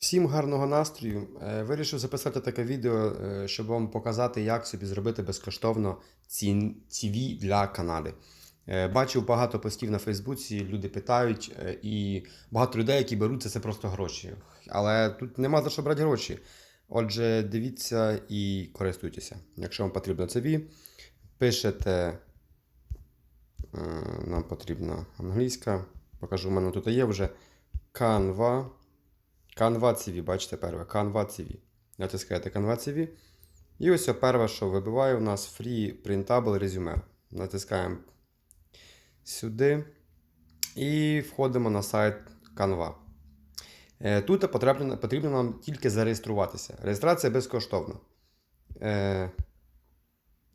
Всім гарного настрою. Е, Вирішив записати таке відео, е, щоб вам показати, як собі зробити безкоштовно ці- CV для Канади. Е, Бачив багато постів на Фейсбуці, люди питають, і багато людей, які беруть це, просто гроші. Але тут нема за що брати гроші. Отже, дивіться і користуйтеся. Якщо вам потрібно CV, пишете. Нам потрібна англійська. Покажу, у мене тут є вже Canva. Canva CV, бачите, перше. Canva CV. Натискаєте Canva CV. І ось перше, що вибиває у нас Free Printable Resume. Натискаємо сюди. І входимо на сайт Canva. Е, Тут потрібно, потрібно нам тільки зареєструватися. Реєстрація безкоштовна. Е,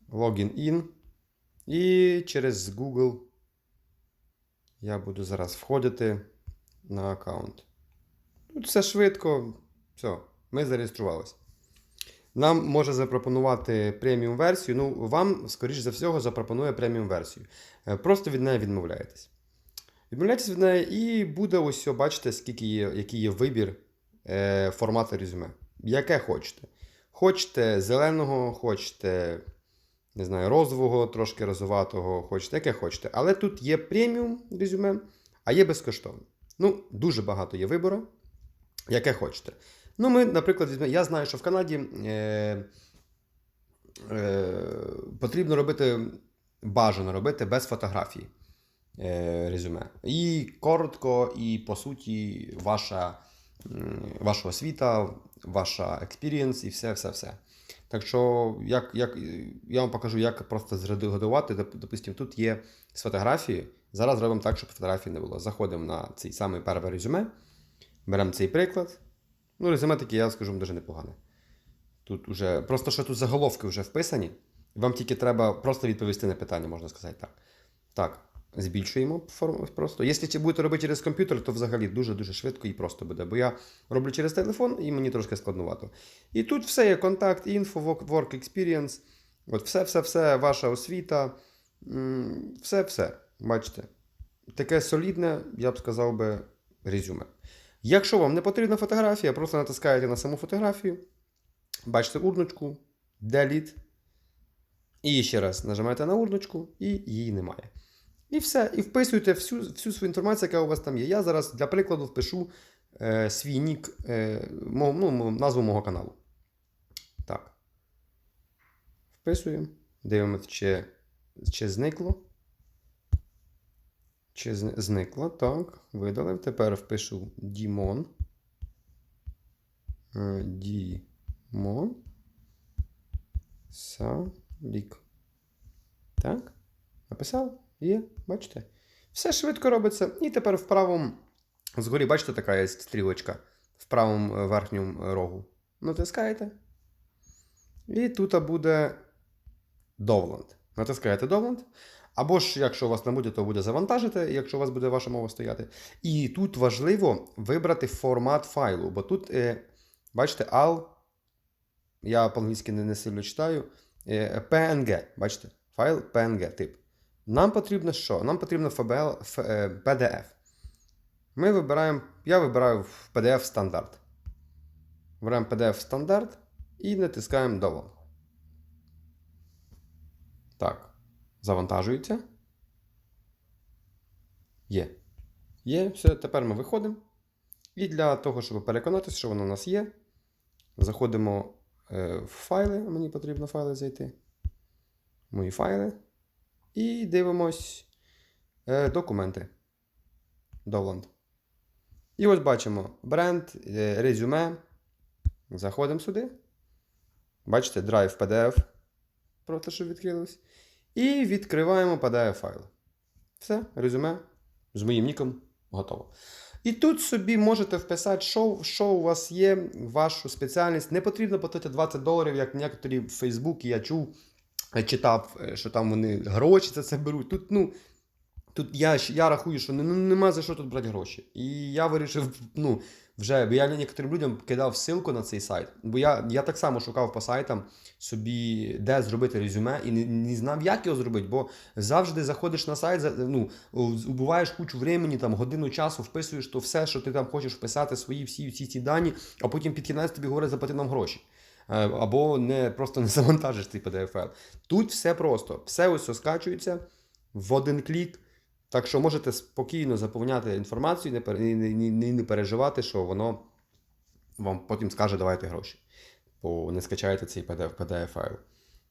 Login in. І через Google я буду зараз входити на аккаунт. Все швидко. Все, ми зареєструвалися. Нам може запропонувати преміум версію. Ну, вам, скоріш за всього, запропонує преміум версію. Е, Просто від неї відмовляєтесь. Відмовляєтесь від неї, і буде ось, бачите, скільки є, який є вибір е, формату резюме. Яке хочете. Хочете зеленого, хочете, не знаю, розового, трошки розоватого, хочете, яке хочете. Але тут є преміум резюме, а є безкоштовне. Ну, дуже багато є вибору, яке хочете. Ну, ми, наприклад. Я знаю, що в Канаді е, е, потрібно робити, бажано робити без фотографії е, резюме. І коротко, і по суті, ваша, ваша освіта, ваша експірієнс і все, все, все. Так що, як, як, я вам покажу, як просто зредагувати. Допустимо, тут є з фотографії. Зараз зробимо так, щоб фотографії не було. Заходимо на цей самий перше резюме, беремо цей приклад. Ну, резюме таке, я скажу, дуже непогане. Тут уже, просто що тут заголовки вже вписані. Вам тільки треба просто відповісти на питання, можна сказати так. Так, збільшуємо форму просто. Якщо чи будете робити через комп'ютер, то взагалі дуже-дуже швидко і просто буде. Бо я роблю через телефон і мені трошки складнувато. І тут все є контакт, інфо, work experience. От все, все, все, ваша освіта. Все, все. Бачите. Таке солідне, я б сказав би, резюме. Якщо вам не потрібна фотографія, просто натискаєте на саму фотографію, бачите урночку, Delete. І ще раз нажимаєте на урночку, і її немає. І все. І вписуєте всю, всю свою інформацію, яка у вас там є. Я зараз для прикладу впишу е, свій нік, е, мо- ну, назву мого каналу. Так. Вписуємо. Дивимося, чи, чи зникло. Чи зни- зникло? Так, видалив. Тепер впишу Дімон. Е, Дімон. Салік. Так. Написав? Є, бачите? Все швидко робиться. І тепер в правому. Згорі, бачите, така є стрілочка в правому е, верхньому рогу. Натискаєте. І тут буде Довланд. Натискаєте Довланд. Або ж, якщо у вас не буде, то буде завантажити, якщо у вас буде ваша мова стояти. І тут важливо вибрати формат файлу, бо тут, е, бачите, AL, я по-англійськи не, не сильно читаю, е, PNG, бачите, файл PNG тип. Нам потрібно що? Нам потрібно FBL, F, е, PDF. Ми вибираємо, я вибираю PDF стандарт. Вибираємо PDF стандарт і натискаємо Download. Так. Завантажується. Є. Є, все, тепер ми виходимо. І для того, щоб переконатися, що воно у нас є, заходимо е, в файли. Мені потрібно файли зайти. Мої файли. І дивимось е, документи. Довланд. І ось бачимо бренд, е, резюме. Заходимо сюди. Бачите, драйв PDF. Просто що відкрилось. І відкриваємо PDF файл. Все, резюме з моїм ніком готово. І тут собі можете вписати, що, що у вас є, вашу спеціальність. Не потрібно платити 20 доларів, як некоторі в Фейсбуці я чув, читав, е, що там вони гроші за це беруть. Тут, ну, тут я, я рахую, що ну, нема за що тут брати гроші. І я вирішив, ну, вже, бо я некоторим людям кидав ссылку на цей сайт. Бо я, я так само шукав по сайтам собі, де зробити резюме, і не, не знав, як його зробити, бо завжди заходиш на сайт, ну, убуваєш кучу времени, там, годину часу, вписуєш то все, що ти там хочеш вписати, свої всі, всі ці дані, а потім під кінець тобі говорять, заплати нам гроші. Е, Або не, просто не завантажиш цей PDF файл. Тут все просто. Все ось скачується в один клік. Так що можете спокійно заповняти інформацію і не, не, не, не переживати, що воно вам потім скаже давайте гроші, бо не скачаєте цей PDF, PDF файл.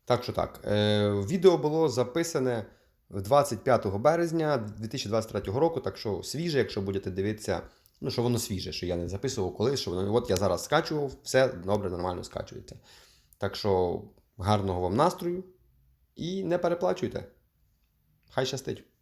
Так що так, е, відео було записане 25 березня 2023 року, так що свіже, якщо будете дивитися, ну що воно свіже, що я не записував колись, що воно от я зараз скачував, все добре, нормально скачується. Так що гарного вам настрою і не переплачуйте. Хай щастить!